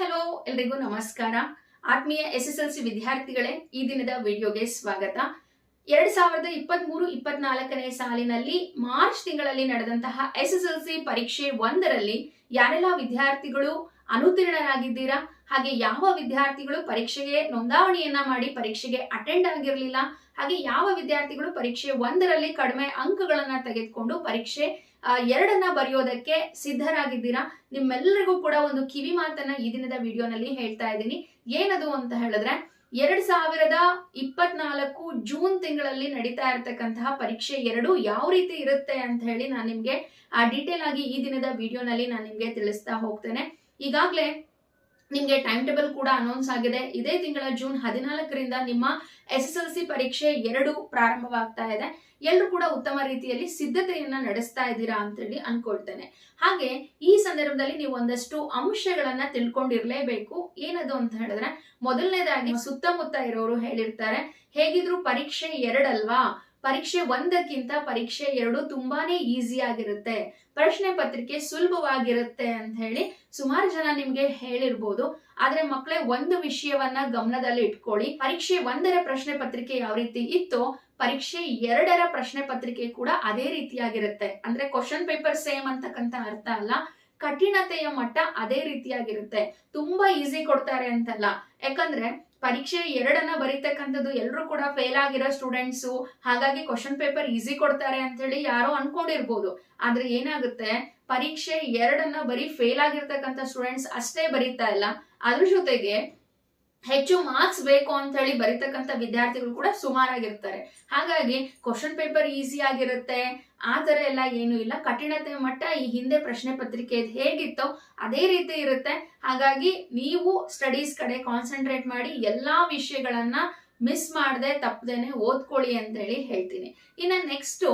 Hello, ಎಲ್ರಿಗೂ ನಮಸ್ಕಾರ. ಆತ್ಮೀಯ ಎಸ್ ಎಸ್ ಎಲ್ ಸಿ ವಿದ್ಯಾರ್ಥಿಗಳೇ, ಈ ದಿನದ ವಿಡಿಯೋಗೆ ಸ್ವಾಗತ. ಎರಡ್ ಸಾವಿರದ ಇಪ್ಪತ್ತ್ ಮೂರು ಇಪ್ಪತ್ನಾಲ್ಕನೇ ಸಾಲಿನಲ್ಲಿ ಮಾರ್ಚ್ ತಿಂಗಳಲ್ಲಿ ನಡೆದಂತಹ ಎಸ್ ಎಸ್ ಎಲ್ ಸಿ ಪರೀಕ್ಷೆ ಒಂದರಲ್ಲಿ ಯಾರೆಲ್ಲ ವಿದ್ಯಾರ್ಥಿಗಳು ಅನುತ್ತೀರ್ಣರಾಗಿದ್ದೀರಾ ಹಾಗೆ ಯಾವ ವಿದ್ಯಾರ್ಥಿಗಳು ಪರೀಕ್ಷೆಗೆ ನೋಂದಾವಣಿಯನ್ನ ಮಾಡಿ ಪರೀಕ್ಷೆಗೆ ಅಟೆಂಡ್ ಆಗಿರಲಿಲ್ಲ? ಹಾಗೆ ಯಾವ ವಿದ್ಯಾರ್ಥಿಗಳು ಪರೀಕ್ಷೆ ಒಂದರಲ್ಲಿ ಕಡಿಮೆ ಅಂಕಗಳನ್ನ ತೆಗೆದುಕೊಂಡು ಪರೀಕ್ಷೆ ಎರಡನ್ನ ಬರೆಯೋದಕ್ಕೆ ಸಿದ್ಧರಾಗಿದ್ದೀರಾ? ನಿಮ್ಮೆಲ್ಲರಿಗೂ ಕೂಡ ಒಂದು ಕಿವಿ ಮಾತನ್ನ ಈ ದಿನದ ವಿಡಿಯೋನಲ್ಲಿ ಹೇಳ್ತಾ ಇದ್ದೀನಿ. ಏನದು ಅಂತ ಹೇಳಿದ್ರೆ, ಎರಡ್ ಸಾವಿರದ ಇಪ್ಪತ್ನಾಲ್ಕು ಜೂನ್ ತಿಂಗಳಲ್ಲಿ ನಡೀತಾ ಇರತಕ್ಕಂತಹ ಪರೀಕ್ಷೆ ಎರಡು ಯಾವ ರೀತಿ ಇರುತ್ತೆ ಅಂತ ಹೇಳಿ ನಾನು ನಿಮ್ಗೆ, ಆ ಡೀಟೇಲ್ ಆಗಿ ಈ ದಿನದ ವಿಡಿಯೋನಲ್ಲಿ ನಾನು ನಿಮ್ಗೆ ತಿಳಿಸ್ತಾ ಹೋಗ್ತೇನೆ. ಈಗಾಗಲೇ ನಿಮಗೆ ಟೈಮ್ ಟೇಬಲ್ ಕೂಡ ಅನೌನ್ಸ್ ಆಗಿದೆ. ಇದೇ ತಿಂಗಳ ಜೂನ್ ಹದಿನಾಲ್ಕರಿಂದ ನಿಮ್ಮ ಎಸ್ ಎಸ್ ಎಲ್ ಸಿ ಪರೀಕ್ಷೆ ಎರಡು ಪ್ರಾರಂಭವಾಗ್ತಾ ಇದೆ. ಎಲ್ಲರೂ ಕೂಡ ಉತ್ತಮ ರೀತಿಯಲ್ಲಿ ಸಿದ್ಧತೆಯನ್ನ ನಡೆಸ್ತಾ ಇದ್ದೀರಾ ಅಂತೇಳಿ ಅನ್ಕೊಳ್ತೇನೆ. ಹಾಗೆ ಈ ಸಂದರ್ಭದಲ್ಲಿ ನೀವು ಒಂದಷ್ಟು ಅಂಶಗಳನ್ನ ತಿಳ್ಕೊಂಡಿರ್ಲೇಬೇಕು. ಏನದು ಅಂತ ಹೇಳಿದ್ರೆ, ಮೊದಲನೇದಾಗಿ ಸುತ್ತಮುತ್ತ ಇರೋರು ಹೇಳಿರ್ತಾರೆ, ಹೇಗಿದ್ರು ಪರೀಕ್ಷೆ ಎರಡಲ್ವಾ? ಪರೀಕ್ಷೆ ಒಂದಕ್ಕಿಂತ ಪರೀಕ್ಷೆ ಎರಡು ತುಂಬಾನೇ ಈಸಿ ಆಗಿರುತ್ತೆ. ಪ್ರಶ್ನೆ ಪತ್ರಿಕೆ ಸುಲಭವಾಗಿರುತ್ತೆ ಅಂತ ಹೇಳಿ ಸುಮಾರು ಜನ ನಿಮ್ಗೆ ಹೇಳಿರ್ಬೋದು. ಆದ್ರೆ ಮಕ್ಕಳೇ ಒಂದು ವಿಷಯವನ್ನ ಗಮನದಲ್ಲಿ ಇಟ್ಕೊಳ್ಳಿ. ಪರೀಕ್ಷೆ ಒಂದರ ಪ್ರಶ್ನೆ ಪತ್ರಿಕೆ ಯಾವ ರೀತಿ ಇತ್ತೋ ಪರೀಕ್ಷೆ ಎರಡರ ಪ್ರಶ್ನೆ ಪತ್ರಿಕೆ ಕೂಡ ಅದೇ ರೀತಿಯಾಗಿರುತ್ತೆ. ಅಂದ್ರೆ ಕ್ವಶನ್ ಪೇಪರ್ ಸೇಮ್ ಅಂತಕ್ಕಂತ ಅರ್ಥ ಅಲ್ಲ. ಕಠಿಣತೆಯ ಮಟ್ಟ ಅದೇ ರೀತಿಯಾಗಿರುತ್ತೆ. ತುಂಬಾ ಈಸಿ ಕೊಡ್ತಾರೆ ಅಂತಲ್ಲ. ಯಾಕಂದ್ರೆ ಪರೀಕ್ಷೆ ಎರಡನ್ನ ಬರೀತಕ್ಕಂಥದ್ದು ಎಲ್ಲರೂ ಕೂಡ ಫೇಲ್ ಆಗಿರೋ ಸ್ಟೂಡೆಂಟ್ಸು ಹಾಗಾಗಿ ಕ್ವಶನ್ ಪೇಪರ್ ಈಸಿ ಕೊಡ್ತಾರೆ ಅಂತ ಹೇಳಿ ಯಾರೋ ಅನ್ಕೊಂಡಿರ್ಬೋದು. ಆದ್ರೆ ಏನಾಗುತ್ತೆ? ಪರೀಕ್ಷೆ ಎರಡನ್ನ ಬರೀ ಫೇಲ್ ಆಗಿರ್ತಕ್ಕಂಥ ಸ್ಟೂಡೆಂಟ್ಸ್ ಅಷ್ಟೇ ಬರೀತಾ ಇಲ್ಲ. ಅದ್ರ ಜೊತೆಗೆ ಹೆಚ್ಚು ಮಾರ್ಕ್ಸ್ ಬೇಕು ಅಂತ ಹೇಳಿ ಬರೀತಕ್ಕಂಥ ವಿದ್ಯಾರ್ಥಿಗಳು ಕೂಡ ಸುಮಾರಾಗಿರ್ತಾರೆ. ಹಾಗಾಗಿ ಕ್ವಶನ್ ಪೇಪರ್ ಈಸಿ ಆಗಿರುತ್ತೆ, ಆ ಥರ ಎಲ್ಲ ಏನು ಇಲ್ಲ. ಕಠಿಣತೆ ಮಟ್ಟ ಈ ಹಿಂದೆ ಪ್ರಶ್ನೆ ಪತ್ರಿಕೆ ಹೇಗಿತ್ತೋ ಅದೇ ರೀತಿ ಇರುತ್ತೆ. ಹಾಗಾಗಿ ನೀವು ಸ್ಟಡೀಸ್ ಕಡೆ ಕಾನ್ಸಂಟ್ರೇಟ್ ಮಾಡಿ ಎಲ್ಲಾ ವಿಷಯಗಳನ್ನ ಮಿಸ್ ಮಾಡದೆ ತಪ್ಪದೇನೆ ಓದ್ಕೊಳ್ಳಿ ಅಂತ ಹೇಳಿ ಹೇಳ್ತೀನಿ. ಇನ್ನ ನೆಕ್ಸ್ಟ್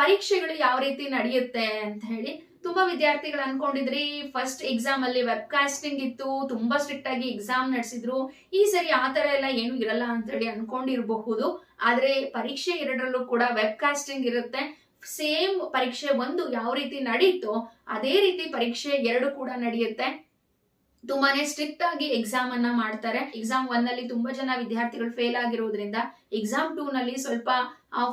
ಪರೀಕ್ಷೆಗಳು ಯಾವ ರೀತಿ ನಡೆಯುತ್ತೆ ಅಂತ ಹೇಳಿ ತುಂಬಾ ವಿದ್ಯಾರ್ಥಿಗಳು ಅನ್ಕೊಂಡಿದ್ರಿ ಫಸ್ಟ್ ಎಕ್ಸಾಮ್ ಅಲ್ಲಿ ವೆಬ್ ಕಾಸ್ಟಿಂಗ್ ಇತ್ತು, ತುಂಬಾ ಸ್ಟ್ರಿಕ್ಟ್ ಆಗಿ ಎಕ್ಸಾಮ್ ನಡೆಸಿದ್ರು, ಈ ಸರಿ ಆ ತರ ಎಲ್ಲ ಏನು ಇರಲ್ಲ ಅಂತ ಹೇಳಿ ಅನ್ಕೊಂಡಿರಬಹುದು. ಆದ್ರೆ ಪರೀಕ್ಷೆ ಎರಡರಲ್ಲೂ ಕೂಡ ವೆಬ್ ಕಾಸ್ಟಿಂಗ್ ಇರುತ್ತೆ. ಸೇಮ್ ಪರೀಕ್ಷೆ ಒಂದು ಯಾವ ರೀತಿ ನಡೀತೋ, ಅದೇ ರೀತಿ ಪರೀಕ್ಷೆ ಎರಡು ಕೂಡ ನಡೆಯುತ್ತೆ. ತುಂಬಾನೇ ಸ್ಟ್ರಿಕ್ಟ್ ಆಗಿ ಎಕ್ಸಾಮ್ ಅನ್ನ ಮಾಡ್ತಾರೆ. ಎಕ್ಸಾಮ್ ಒನ್ನಲ್ಲಿ ತುಂಬಾ ಜನ ವಿದ್ಯಾರ್ಥಿಗಳು ಫೇಲ್ ಆಗಿರೋದ್ರಿಂದ ಎಕ್ಸಾಮ್ ಟೂ ನಲ್ಲಿ ಸ್ವಲ್ಪ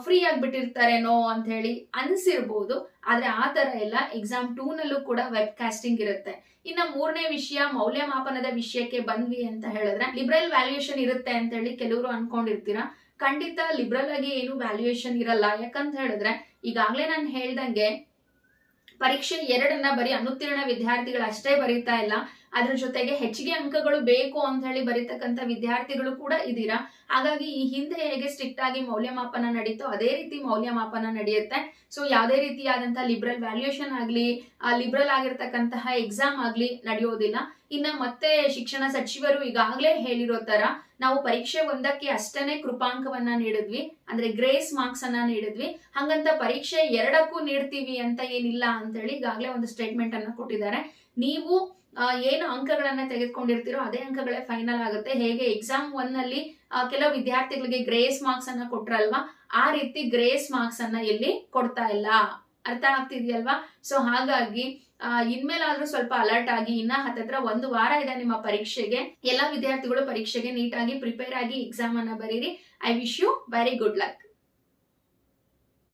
ಫ್ರೀ ಆಗಿಬಿಟ್ಟಿರ್ತಾರೇನೋ ಅಂತ ಹೇಳಿ ಅನ್ಸಿರ್ಬಹುದು ಆದ್ರೆ ಆ ತರ ಎಲ್ಲ ಎಕ್ಸಾಮ್ ಟೂ ನಲ್ಲೂ ಕೂಡ ವೆಬ್ ಕಾಸ್ಟಿಂಗ್ ಇರುತ್ತೆ. ಇನ್ನ ಮೂರನೇ ವಿಷಯ ಮೌಲ್ಯಮಾಪನದ ವಿಷಯಕ್ಕೆ ಬಂದ್ವಿ ಅಂತ ಹೇಳಿದ್ರೆ ಲಿಬ್ರಲ್ ವ್ಯಾಲ್ಯೂಯೇಷನ್ ಇರುತ್ತೆ ಅಂತ ಹೇಳಿ ಕೆಲವರು ಅನ್ಕೊಂಡಿರ್ತೀರಾ? ಖಂಡಿತ ಲಿಬ್ರಲ್ ಆಗಿ ಏನು ವ್ಯಾಲ್ಯೂಯೇಷನ್ ಇರಲ್ಲ. ಯಾಕಂತ ಹೇಳಿದ್ರೆ ಈಗಾಗಲೇ ನಾನು ಹೇಳ್ದಂಗೆ ಪರೀಕ್ಷೆ ಎರಡನ್ನ ಬರೀ ಅನುತ್ತೀರ್ಣ ವಿದ್ಯಾರ್ಥಿಗಳು ಅಷ್ಟೇ ಬರೀತಾ ಇಲ್ಲ. ಅದ್ರ ಜೊತೆಗೆ ಹೆಚ್ಚಿಗೆ ಅಂಕಗಳು ಬೇಕು ಅಂತ ಹೇಳಿ ಬರೀತಕ್ಕಂಥ ವಿದ್ಯಾರ್ಥಿಗಳು ಕೂಡ ಇದ್ದೀರಾ. ಹಾಗಾಗಿ ಈ ಹಿಂದೆ ಹೇಗೆ ಸ್ಟ್ರಿಕ್ಟ್ ಆಗಿ ಮೌಲ್ಯಮಾಪನ ನಡೀತೋ ಅದೇ ರೀತಿ ಮೌಲ್ಯಮಾಪನ ನಡೆಯುತ್ತೆ. ಸೊ ಯಾವುದೇ ರೀತಿಯಾದಂತಹ ಲಿಬ್ರಲ್ ವ್ಯಾಲ್ಯೂಯೇಷನ್ ಆಗಲಿ ಲಿಬ್ರಲ್ ಆಗಿರ್ತಕ್ಕಂತಹ ಎಕ್ಸಾಮ್ ಆಗಲಿ ನಡೆಯೋದಿಲ್ಲ. ಇನ್ನ ಮತ್ತೆ ಶಿಕ್ಷಣ ಸಚಿವರು ಈಗಾಗಲೇ ಹೇಳಿರೋ ತರ ನಾವು ಪರೀಕ್ಷೆ ಒಂದಕ್ಕೆ ಅಷ್ಟನೇ ಕೃಪಾಂಕವನ್ನ ನೀಡಿದ್ವಿ. ಅಂದ್ರೆ ಗ್ರೇಸ್ ಮಾರ್ಕ್ಸ್ ಅನ್ನ ನೀಡಿದ್ವಿ. ಹಂಗಂತ ಪರೀಕ್ಷೆ ಎರಡಕ್ಕೂ ನೀಡ್ತೀವಿ ಅಂತ ಏನಿಲ್ಲ ಅಂತ ಹೇಳಿ ಈಗಾಗಲೇ ಒಂದು ಸ್ಟೇಟ್ಮೆಂಟ್ ಅನ್ನ ಕೊಟ್ಟಿದ್ದಾರೆ. ನೀವು ಏನು ಅಂಕಗಳನ್ನ ತೆಗೆದುಕೊಂಡಿರ್ತೀರೋ ಅದೇ ಅಂಕಗಳೇ ಫೈನಲ್ ಆಗುತ್ತೆ. ಹೇಗೆ ಎಕ್ಸಾಮ್ ಒನ್ನಲ್ಲಿ ಕೆಲವು ವಿದ್ಯಾರ್ಥಿಗಳಿಗೆ ಗ್ರೇಸ್ ಮಾರ್ಕ್ಸ್ ಅನ್ನ ಕೊಟ್ರಲ್ವಾ? ಆ ರೀತಿ ಗ್ರೇಸ್ ಮಾರ್ಕ್ಸ್ ಅನ್ನ ಇಲ್ಲಿ ಕೊಡ್ತಾ ಇಲ್ಲ? ಅರ್ಥ ಆಗ್ತಿದ್ಯಲ್ವಾ? ಸೊ ಹಾಗಾಗಿ ಇನ್ಮೇಲಾದ್ರೂ ಸ್ವಲ್ಪ ಅಲರ್ಟ್ ಆಗಿ, ಇನ್ನ ಹತ್ತತ್ರ ಒಂದು ವಾರ ಇದೆ ನಿಮ್ಮ ಪರೀಕ್ಷೆಗೆ. ಎಲ್ಲಾ ವಿದ್ಯಾರ್ಥಿಗಳು ಪರೀಕ್ಷೆಗೆ ನೀಟಾಗಿ ಪ್ರಿಪೇರ್ ಆಗಿ ಎಕ್ಸಾಮ್ ಅನ್ನ ಬರೀರಿ. I wish you very good luck